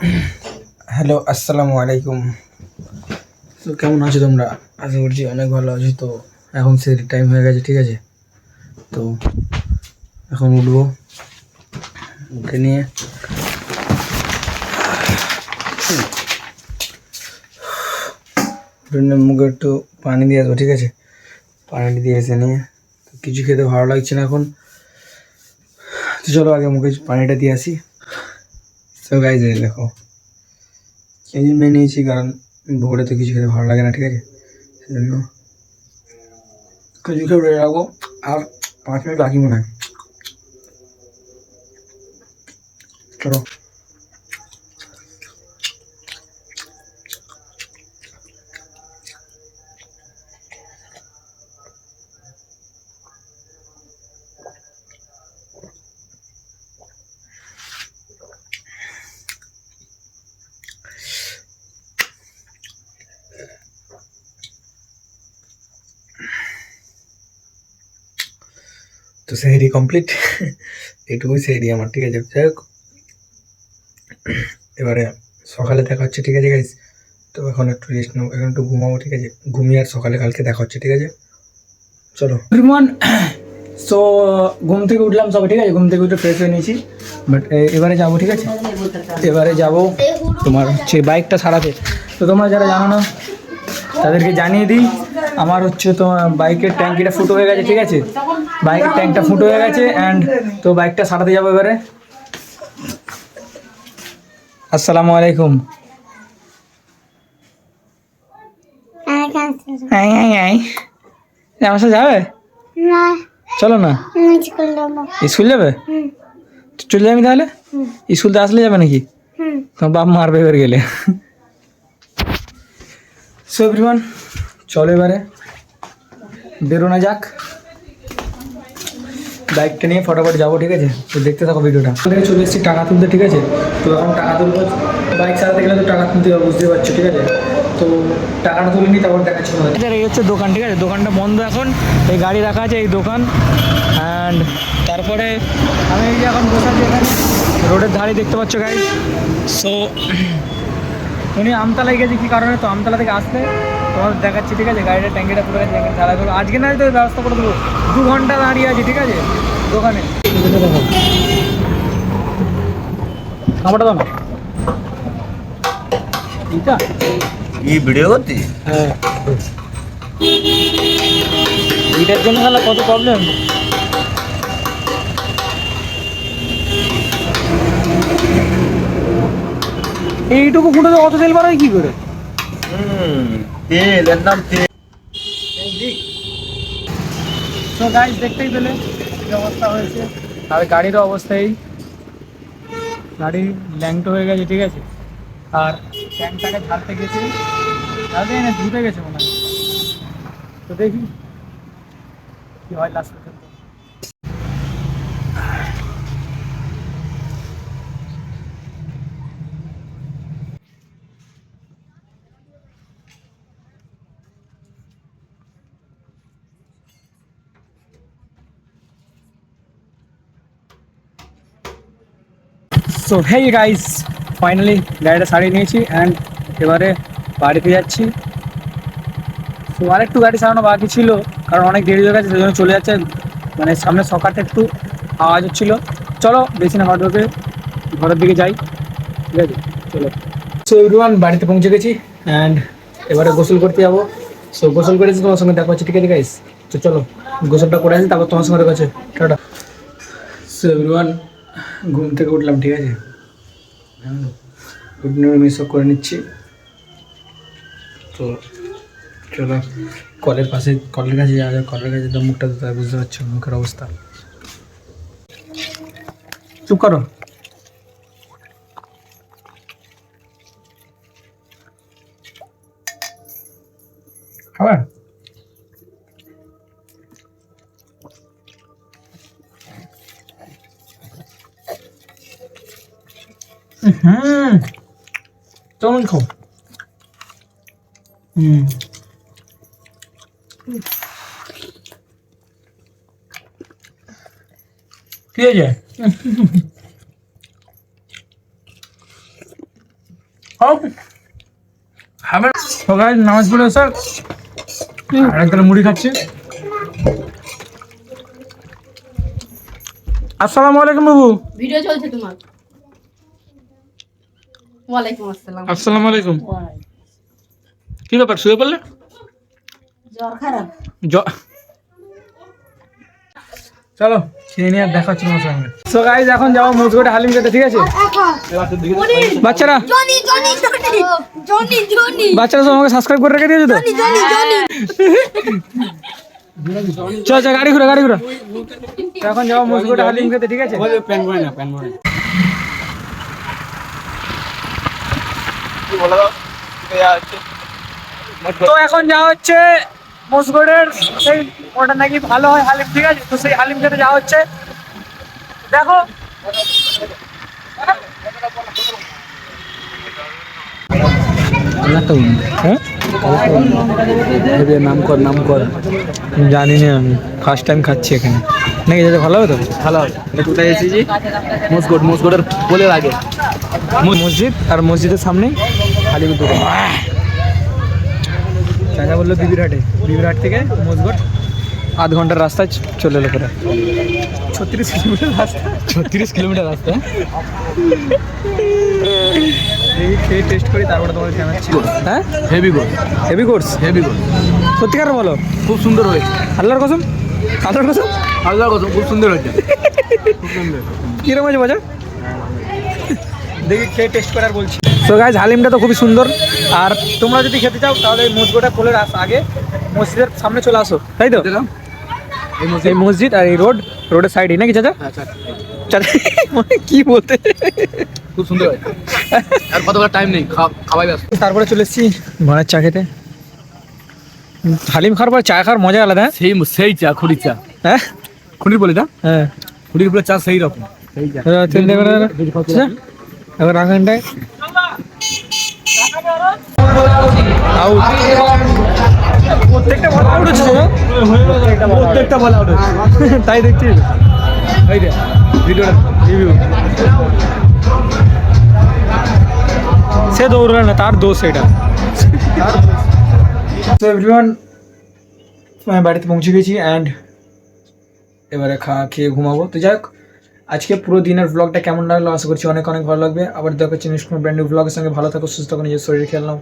Hello, আসসালামু আলাইকুম। তো কেমন আছো তোমরা? আশা করছি অনেক ভালো আছো। তো এখন সে টাইম হয়ে গেছে, ঠিক আছে? তো এখন উঠবো, উঠে নিয়ে। মুখে একটু পানি দিয়ে আসব, ঠিক আছে? পানি দিয়ে এসে নিয়ে। কিছু খেতে ভালো লাগছে না এখন। চলো আগে মুখে পানিটা দিয়ে আসি। তো গাইজ দেখো এই জন্য নিয়েছি কারণ ভোরে তো কিছু খেতে ভালো লাগে না ঠিক আছে সেজন্য কিছু খেয়ে রাখব আর পাঁচ মিনিট বাকি মনে হয় চলো তো সেহেরি কমপ্লিট এইটুকুই সেহেরি আমার, ঠিক আছে? যাই হোক। এবারে সকালে দেখা হচ্ছে, ঠিক আছে গাইজ তো এখন একটু রেস্ট নেব, এখন একটু ঘুমাবো, ঠিক আছে? ঘুমিয়ে আর সকালে কালকে দেখা হচ্ছে, ঠিক আছে? চলো। রিমন সো ঘুম থেকে উঠলাম সবাই ঠিক আছে? ঘুম থেকে উঠে ফ্রেশ হয়ে নিয়েছি। বাট এবারে যাব, ঠিক আছে? এবারে যাব তোমার হচ্ছে বাইকটা সারাতে। তো তোমরা যারা জানো না, তাদেরকে জানিয়ে দিই আমার হচ্ছে তো বাইকের ট্যাঙ্কিটা ফুটো হয়ে গেছে, ঠিক আছে? বাইকের ট্যাঙ্কটা ফুটো হয়ে গেছে অ্যান্ড তো বাইকটা সারাতে যাব এবারে। আসসালামু আলাইকুম। আমার সাথে যাবে? চলো না। স্কুল যাবে? চলে যাবি তাহলে? স্কুল তো আসলে যাবে নাকি? তোমার বাপ মারবে এবার গেলে। সো এভরিওয়ান চলো এবারে। বেরোনো যাক। বাইকটা নিয়ে ফটাফট যাব, ঠিক আছে? তো দেখতে থাকো ভিডিওটা। আমাদের চলে এসেছি টাকা তুলতে, ঠিক আছে? তো এখন টাকা তুলবো। বাইক চালাতে গেলে তো টাকা তুলতে হবে বুঝতে পারছ, ঠিক আছে? তো টাকাটা তুলে নিই, তারপর দেখাচ্ছি এই হচ্ছে দোকান, ঠিক আছে? দোকানটা বন্ধ এখন। এই গাড়ি রাখা আছে এই দোকান। অ্যান্ড তারপরে আমি এই যে এখন বসে আছি এখানে। রোডের ধারে দেখতে পাচ্ছ গাড়ি সো উনি আমতলায় গেছে, কী কারণে? তো আমতলা থেকে আসলে তোমার দেখাচ্ছি ঠিক আছে? গাড়িটা ট্যাঙ্কিটা পুরো গেছে ট্যাঙ্কি ঢালাই করব আজকে না তো ব্যবস্থা করে দেবো। দু ঘণ্টা দাঁড়িয়ে আছি ঠিক আছে? দোকানে। খাবারটা দাও না। এই ভিডিও করতি হ্যাঁ। এইটার জন্য তাহলে কত প্রবলেম এইটুকু ফুটে অত তেল বাড়ায় কি করে? হুম। তেল এর নাম তেল। তো গাইস দেখতেই পেলে কি অবস্থা হয়েছে। আর গাড়িরও অবস্থাই গাড়ি ল্যাংটো হয়ে গেছে ঠিক আছে? আর ট্যাঙ্কটাকে ঝাড়তে গেছে। ঝাড়তে না ধুতে গেছে মনে হয়। তো দেখি কি হয় লাস্ট পর্যন্ত সো হেই গাইস ফাইনালি গাড়িটা সারিয়ে নিয়েছি অ্যান্ড এবারে বাড়িতে যাচ্ছি। তো আরেকটু গাড়ি সারানো বাকি ছিল, কারণ অনেক দেরি হয়ে গেছে সেই জন্য চলে যাচ্ছে। মানে সামনে সকালটা একটু আওয়াজ হচ্ছিল। চলো, বেশি না হট হবে ঘরের দিকে যাই। ঠিক আছে, চলো। সো এভরিওয়ান বাড়িতে পৌঁছে গেছি অ্যান্ড এবারে গোসল করতে যাব। সো গোসল করেছি, তোমার সঙ্গে দেখা হচ্ছে, ঠিক আছে গাইস তো চলো, গোসলটা করে আসি, তারপর তোমার সঙ্গে দেখা হচ্ছে। সো এভরিওয়ান ঘুম থেকে উঠলাম, ঠিক আছে? আমি সব করে নিচ্ছি তো চলো কলের পাশে কলের কাছে যাওয়া যায় কলের কাছে তো মুখটা তো তাই বুঝতে পারছ মুখের অবস্থা। চুপ করো। খাবার? হুম কেমন খাও হুম কি হয়েছে সকাল নামাজ পড়ে স্যার আর মুড়ি খাচ্ছি। আসসালামু আলাইকুম বাবু। ভিডিও চলছে তোমার। ওয়ালাইকুম আসসালাম। আসসালামু আলাইকুম। কি ব্যাপার শুয়ে পড়লে? জ্বর খারাপ। জ- চলো খেয়ে নিয়ে আর দেখা হচ্ছে তোমার সঙ্গে। সো গাইজ এখন যাব মুসগোটে হালিম খেতে ঠিক আছে? বাচ্চারা। Johnny Johnny Johnny Johnny Johnny. বাচ্চারা সব আমাকে সাবস্ক্রাইব করে রেখে দিয়েছ তো? জনি জনি চল চল গাড়ি ঘুরো গাড়ি ঘুরো। এখন যাব মুসগোটে হালিম খেতে ঠিক আছে? তো এখন যাওয়া হচ্ছে মুসগড়ের সেই ওটা নাকি ভালো হয় হালিম ঠিক আছে? তো সেই হালিম খেতে যাওয়া হচ্ছে। দেখো। হ্যাঁ? নাম কর নাম কর। জানি না আমি। ফার্স্ট টাইম খাচ্ছি এখানে। নাকি যেতে ভালো হবে তো? ভালো হবে। কোথায় এসেছি? মসকোট মসকোটের বলে লাগে মসজিদ আর মসজিদের সামনে হালিমের দোকান চাচা বলল বিবিরহাটে। বিবিরহাট থেকে মসগড় আধ ঘণ্টার রাস্তা চলে এলো করে। ছত্রিশ কিলোমিটার রাস্তা। ছত্রিশ কিলোমিটার রাস্তা? দেখি খেয়ে টেস্ট করি তারপরে জানাচ্ছি হ্যাঁ? Heavy goal heavy course heavy goal সত্যিকার বলো? খুব সুন্দর হয়েছে। আল্লাহর কসম? আল্লাহর কসম? আল্লাহর কথা খুব সুন্দর হয়েছে। খুব সুন্দর কীরকম আছে মজা দেখি খেয়ে টেস্ট করার বলছি। তো গাইজ হালিমটা তো খুবই সুন্দর। আর তোমরা যদি খেতে চাও তাহলে এই মসজিদটা খোলে আস আগে। মসজিদের সামনে চলে আসো। তাই তো? এই মসজিদ। আর এই রোড রোডের সাইডে নাকি চাচা? আচ্ছা চাচা। মানে কি বলতে? খুব সুন্দর আর কতবার টাইম নেই খাওয়াই ব্যস্ত। তারপরে চলে এসেছি ভাড়ার চা খেতে। হালিম খাওয়ার পর চা খাওয়ার মজা আলাদা হ্যাঁ? সেই সেই চা খুঁড়ির চা। হ্যাঁ? খুঁড়ির বলে চা হ্যাঁ। খুঁড়ির বলে চা সেই রকম সেই চা এবার তিন টাকা করে চাচা, এবার রাখানটায় আউট প্রত্যেকটা বল আউট হচ্ছে না প্রত্যেকটা বল আউট হচ্ছে তাই দেখছি এই রে ভিডিওটা রিভিউ সে দৌড়বে না তার দোষ এটা তো এভরিওয়ান আমি বাড়িতে পৌঁছে গেছি অ্যান্ড এবারে খাওয়া খেয়ে ঘুমাবো তো যাই হোক আজকে পুরো দিনের ব্লগটা কেমন লাগল? আশা করছি অনেক অনেক ভালো লাগবে। আবার দেখা হচ্ছে নেক্সট ব্র্যান্ড ব্লগের সঙ্গে। ভালো থাকো, সুস্থ থাকো, নিজের শরীর নাও